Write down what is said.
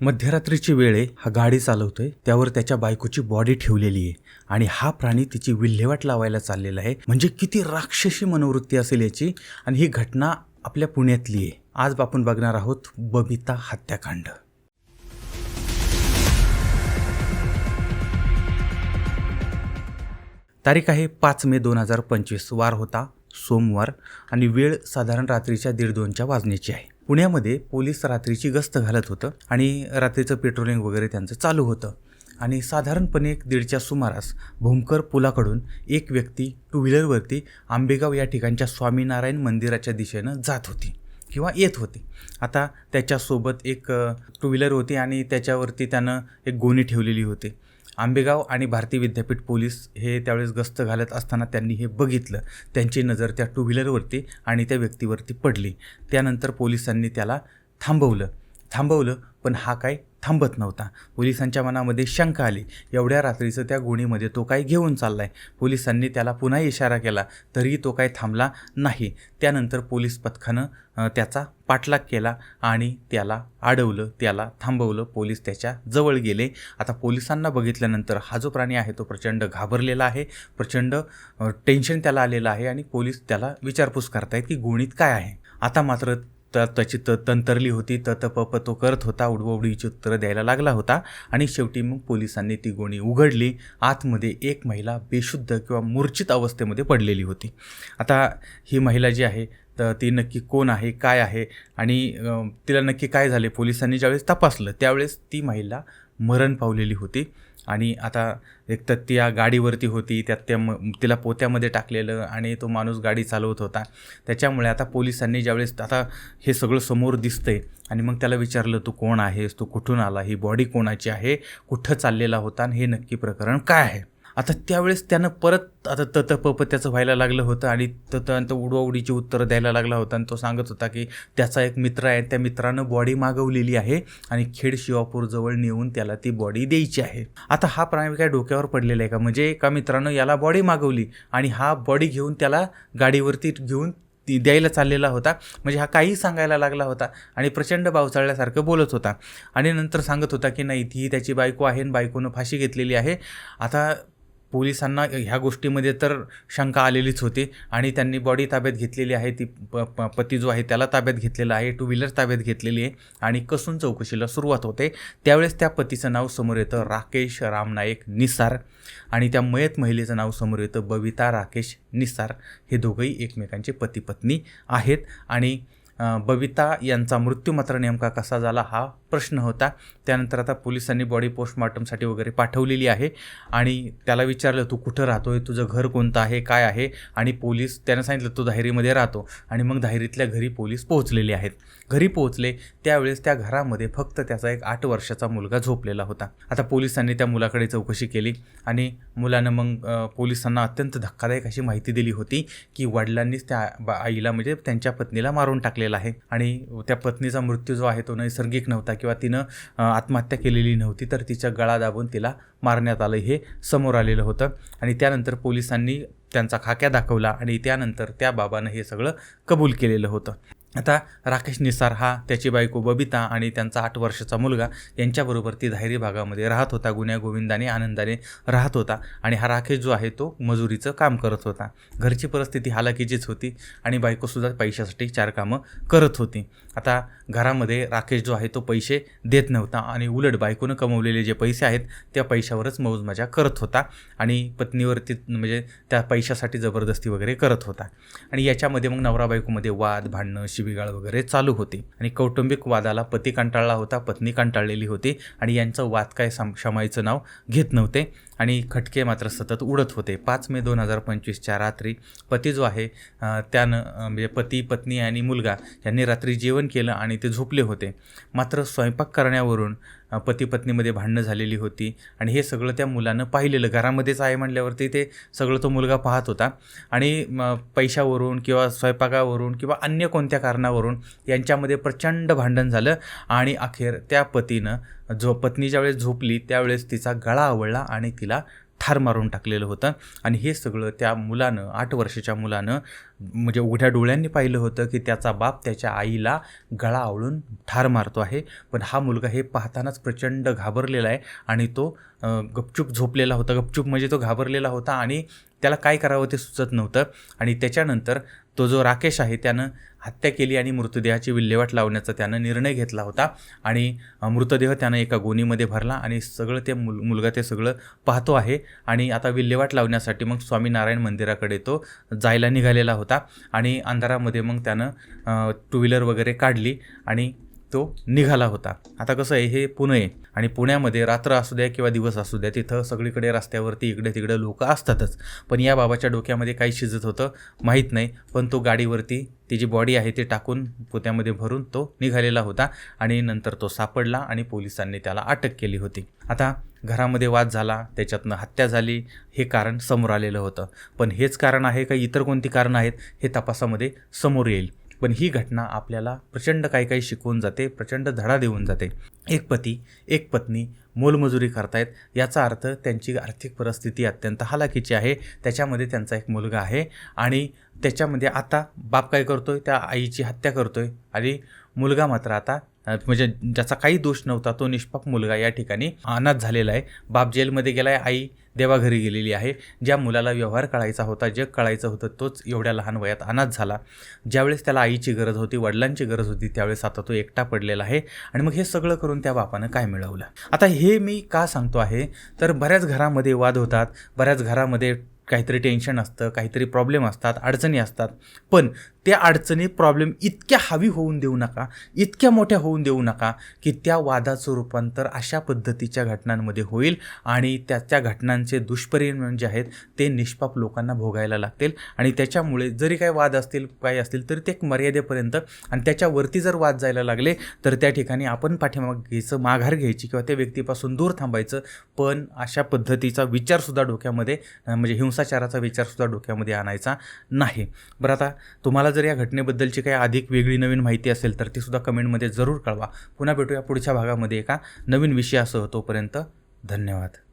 मध्यरात्रीची वेळ आहे हा गाडी चालवतोय त्यावर त्याच्या बायकोची बॉडी ठेवलेली आहे आणि हा प्राणी तिची विल्हेवाट लावायला चाललेला आहे. म्हणजे किती राक्षसी मनोवृत्ती असेल याची आणि ही घटना आपल्या पुण्यातली आहे. आज आपण बघणार आहोत बबिता हत्याकांड. तारीख आहे पाच मे दोन हजार पंचवीस. वार होता सोमवार आणि वेळ साधारण रात्रीच्या दीड दोनच्या वाजण्याची आहे. पुण्यामध्ये पोलीस रात्रीची गस्त घालत होतं आणि रात्रीचं पेट्रोलिंग वगैरे त्यांचं चालू होतं. आणि साधारणपणे एक दीडच्या सुमारास भूमकर पुलाकडून एक व्यक्ती टू व्हीलरवरती आंबेगाव या ठिकाणच्या स्वामीनारायण मंदिराच्या दिशेनं जात होती किंवा येत होती. आता त्याच्यासोबत एक uh, टू व्हीलर होती आणि त्याच्यावरती त्यानं एक गोणी ठेवलेली होती. आंबेगाव आणि भारतीय विद्यापीठ पोलीस हे त्यावेळेस गस्त घालत असताना त्यांनी हे बघितलं. त्यांची नजर त्या टू व्हीलरवरती आणि त्या व्यक्तीवरती पडली. त्यानंतर पोलिसांनी त्याला थांबवलं. थांबवलं पण हा काय थांबत नव्हता. पोलिसांच्या मनामध्ये शंका आली. एवढ्या रात्रीचं त्या गोणीमध्ये तो काय घेऊन चालला आहे पोलिसांनी त्याला पुन्हा इशारा केला तरीही तो काय थांबला नाही. त्यानंतर पोलीस पथकानं त्याचा पाठलाग केला आणि त्याला अडवलं त्याला थांबवलं. पोलीस त्याच्याजवळ गेले. आता पोलिसांना बघितल्यानंतर हा जो प्राणी आहे तो प्रचंड घाबरलेला आहे प्रचंड टेन्शन त्याला आलेलं आहे आणि पोलीस त्याला विचारपूस करतायत की गोणीत काय आहे? आता मात्र त्याची त तंतरली होती त त तो करत होता उडवडीची उत्तरं द्यायला लागला होता आणि शेवटी मग पोलिसांनी ती गोणी उघडली. आतमध्ये एक महिला बेशुद्ध किंवा मूर्छित अवस्थेमध्ये पडलेली होती. आता ही महिला जी आहे तर ती नक्की कोण आहे काय आहे आणि तिला नक्की काय झाले पोलिसांनी ज्यावेळेस तपासलं त्यावेळेस ती महिला मरण पावलेली होती. आणि आता एक तर ती या गाडीवरती होती त्यात त्या म तिला पोत्यामध्ये टाकलेलं आणि तो माणूस गाडी चालवत होता. त्याच्यामुळे आता पोलिसांनी ज्यावेळेस आता हे सगळं समोर दिसतंय आणि मग त्याला विचारलं तू कोण आहेस? तू कुठून आला? ही बॉडी कोणाची आहे? कुठं चाललेला होता? आणि हे नक्की प्रकरण काय आहे? आता त्यावेळेस त्यानं परत आता तत पप त्याचं व्हायला लागलं होतं आणि तत उडवाउडीची उत्तरं द्यायला लागला होता. आणि तो सांगत होता की त्याचा एक मित्र आहे त्या मित्रानं बॉडी मागवलेली आहे आणि खेड शिवापूरजवळ नेऊन त्याला ती बॉडी द्यायची आहे. आता हा प्राणी काय डोक्यावर पडलेला आहे का? म्हणजे एका मित्रानं याला बॉडी मागवली आणि हा बॉडी घेऊन त्याला गाडीवरती घेऊन ती द्यायला चाललेला होता. म्हणजे हा काही सांगायला लागला होता आणि प्रचंड पावसाळ्यासारखं बोलत होता. आणि नंतर सांगत होता की नाही ती त्याची बायको आहे आणि बायकोनं फाशी घेतलेली आहे. आता पोलिसांना ह्या गोष्टीमध्ये तर शंका आलेलीच होती आणि त्यांनी बॉडी ताब्यात घेतलेली आहे ती प प पती जो आहे त्याला ताब्यात घेतलेला आहे टू व्हीलर ताब्यात घेतलेली आहे आणि कसून चौकशीला सुरुवात होते. त्यावेळेस त्या पतीचं नाव समोर येतं राकेश रामनायक निसार आणि त्या मयत महिलेचं नाव समोर येतं बबिता राकेश निसार. हे दोघंही एकमेकांचे पती पत्नी आहेत आणि बबिता यांचा मृत्यू मात्र नेमका कसा झाला हा प्रश्न होता. त्यानंतर आता पोलिसांनी बॉडी पोस्टमॉर्टमसाठी वगैरे पाठवलेली आहे. आणि त्याला विचारलं तू कुठं राहतो आहे तुझं घर कोणतं आहे? काय आहे? आणि पोलीस त्यानं सांगितलं तो धायरीमध्ये राहतो. आणि मग धायरीतल्या घरी पोलीस पोहोचलेले आहेत. घरी पोहोचले त्यावेळेस त्या घरामध्ये फक्त त्याचा एक आठ वर्षाचा मुलगा झोपलेला होता. आता पोलिसांनी त्या मुलाकडे चौकशी केली आणि मुलानं मग पोलिसांना अत्यंत धक्कादायक अशी माहिती दिली होती की वडिलांनीच त्या बा- आईला म्हणजे त्यांच्या पत्नीला मारून टाकले टाकलेला आहे. आणि त्या पत्नीचा मृत्यू जो आहे तो नैसर्गिक नव्हता किंवा तिनं आत्महत्या केलेली नव्हती तर तिच्या गळा दाबून तिला मारण्यात आलं हे समोर आलेलं होतं. आणि त्यानंतर पोलिसांनी त्यांचा खाक्या दाखवला आणि त्यानंतर त्या बाबानं हे सगळं कबूल केलेलं होतं. आता राकेश निसार हा त्याची बायको बबिता आणि त्यांचा आठ वर्षाचा मुलगा यांच्याबरोबर ती धायरी भागामध्ये राहत होता. गुन्ह्या गोविंदाने आनंदाने राहत होता आणि हा राकेश जो आहे तो मजुरीचं काम करत होता. घरची परिस्थिती हालाकीचीच होती आणि बायकोसुद्धा पैशासाठी चार कामं करत होती. आता घरामध्ये राकेश जो आहे तो पैसे देत नव्हता आणि उलट बायकोनं कमवलेले जे पैसे आहेत त्या पैशावरच मौजमजा करत होता आणि पत्नीवरती म्हणजे त्या पैशासाठी जबरदस्ती वगैरे करत होता. आणि याच्यामध्ये मग नवरा बायकोमध्ये वाद भांडणं बिघाड वगैरे चालू होती. आणि कौटुंबिक वादाला पती कंटाळला होता पत्नी कंटाळलेली होती आणि यांचं वाद काय सम क्षमायचं नाव घेत नव्हते. आणि खटके मात्र सतत उडत होते. पाच मे दोन हजार पंचवीसच्या रात्री पती जो आहे त्यानं म्हणजे पती पत्नी आणि मुलगा यांनी रात्री जेवण केलं आणि ते झोपले होते. मात्र स्वयंपाक करण्यावरून पती पत्नीमध्ये भांडणं झालेली होती. आणि हे सगळं त्या मुलानं पाहिलेलं. घरामध्येच आहे म्हणल्यावरती ते सगळं तो मुलगा पाहत होता. आणि पैशावरून किंवा स्वयंपाकावरून किंवा अन्य कोणत्या कारणावरून यांच्यामध्ये प्रचंड भांडण झालं. आणि अखेर त्या पतीनं झो पत्नी ज्यावेळेस झोपली त्यावेळेस तिचा गळा आवळला आणि तिला ठार मारून टाकलेलं होतं. आणि हे सगळं त्या मुलानं आठ वर्षाच्या मुलानं म्हणजे उघड्या डोळ्यांनी पाहिलं होतं की त्याचा बाप त्याच्या आईला गळा आवळून ठार मारतो आहे. पण हा मुलगा हे पाहतानाच प्रचंड घाबरलेला आहे आणि तो गपचूप झोपलेला होता गपचूप म्हणजे तो घाबरलेला होता आणि त्याला काय करावं ते सुचत नव्हतं आणि त्याच्यानंतर तो जो राकेश आहे त्यानं हत्या केली आणि मृतदेहाची विल्हेवाट लावण्याचा त्यानं निर्णय घेतला होता आणि मृतदेह त्यानं एका गोणीमध्ये भरला आणि सगळं ते मुल मुलगा ते सगळं पाहतो आहे आणि आता विल्हेवाट लावण्यासाठी मग स्वामीनारायण मंदिराकडे तो जायला निघालेला होता आणि अंधारामध्ये मग त्यानं टू व्हीलर वगैरे काढली आणि तो निघाला होता. आता कसं आहे हे पुणे आहे आणि पुण्यामध्ये रात्र असू द्या किंवा दिवस असू द्या तिथं सगळीकडे रस्त्यावरती इकडे तिकडे लोक असतातच. पण या बाबाच्या डोक्यामध्ये काही शिजत होतं माहीत नाही. पण तो गाडीवरती ती जी बॉडी आहे ती टाकून पोत्यामध्ये भरून तो निघालेला होता आणि नंतर तो सापडला आणि पोलिसांनी त्याला अटक केली होती. आता घरामध्ये वाद झाला त्याच्यातनं हत्या झाली हे कारण समोर आलेलं होतं. पण हेच कारण आहे का इतर कोणती कारणं आहेत हे तपासामध्ये समोर येईल. पण ही घटना आपल्याला प्रचंड काही काही शिकवून जाते प्रचंड धडा देऊन जाते. एक पती एक पत्नी मोलमजुरी करतायत. याचा अर्थ त्यांची आर्थिक परिस्थिती अत्यंत हलाखीची आहे. त्याच्यामध्ये त्यांचा एक मुलगा आहे आणि त्याच्यामध्ये आता बाप काय करतोय? त्या आईची हत्या करतोय आणि मुलगा मात्र आता म्हणजे ज्याचा काही दोष नव्हता तो निष्पाप मुलगा या ठिकाणी अनाथ झालेला आहे. बाप जेलमध्ये गेला आहे आई देवाघरी गेलेली आहे. ज्या मुलाला व्यवहार कळायचा होता जग कळायचं होतं तोच एवढ्या लहान वयात अनाथ झाला. ज्यावेळेस त्याला आईची गरज होती वडिलांची गरज होती त्यावेळेस आता तो एकटा पडलेला आहे. आणि मग हे सगळं करून त्या बापानं काय मिळवलं? आता हे मी का सांगतो आहे? तर बऱ्याच घरामध्ये वाद होतात बऱ्याच घरामध्ये काहीतरी टेन्शन असतं काहीतरी प्रॉब्लेम असतात अडचणी असतात. पण त्या अडचणी प्रॉब्लेम इतक्या हवी होऊन देऊ नका इतक्या मोठ्या होऊन देऊ नका की त्या वादाचं रूपांतर अशा पद्धतीच्या घटनांमध्ये होईल आणि त्या त्या घटनांचे दुष्परिणाम जे आहेत ते निष्पाप लोकांना भोगायला लागतील. आणि त्याच्यामुळे जरी काही वाद असतील काही असतील तरी ते एक मर्यादेपर्यंत आणि त्याच्यावरती जर वाद जायला लागले तर त्या ठिकाणी आपण पाठीमाग घ्यायचं माघार घ्यायची किंवा त्या व्यक्तीपासून दूर थांबायचं. पण अशा पद्धतीचा विचारसुद्धा डोक्यामध्ये म्हणजे हिंस हिंसाचाराचा विचारसुद्धा डोक्यामध्ये आणायचा नाही. बरं आता तुम्हाला जर या घटनेबद्दलची काही अधिक वेगळी नवीन माहिती असेल तर ती सुद्धा कमेंटमध्ये जरूर कळवा. पुन्हा भेटूया पुढच्या भागामध्ये एका नवीन विषयासह तोपर्यंत धन्यवाद.